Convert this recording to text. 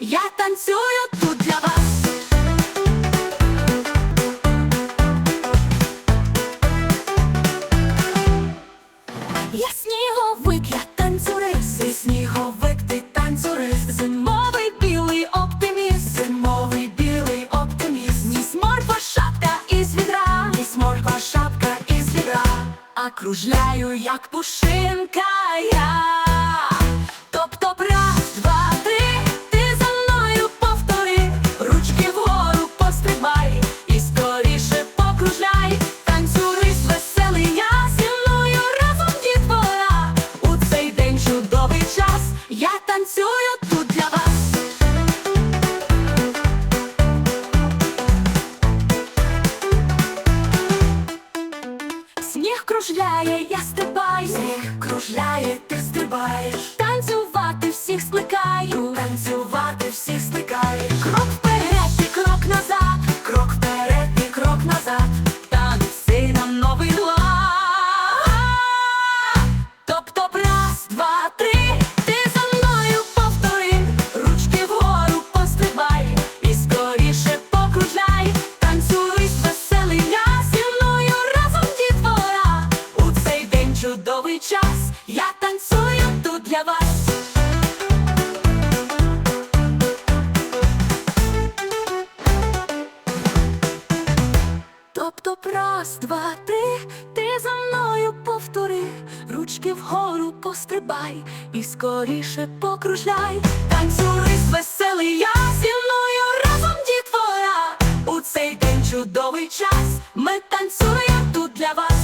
Я танцюю тут для вас. Я сніговик, я танцюрист, І сніговик, ти танцюрист, зимовий білий оптиміст, зимовий білий оптиміст, ніс морква шапка із відра, ніс морква шапка із відра, а кружляю, як пушинка я. Кружляє, я стрибаю, кружляє, ти стрибаєш. Чудовий час, я танцюю тут для вас. Тобто раз, два, три, ти за мною повтори, ручки вгору пострибай і скоріше покружляй, танцюй веселий я зі мною разом дітвора. У цей день чудовий час, ми танцюємо тут для вас.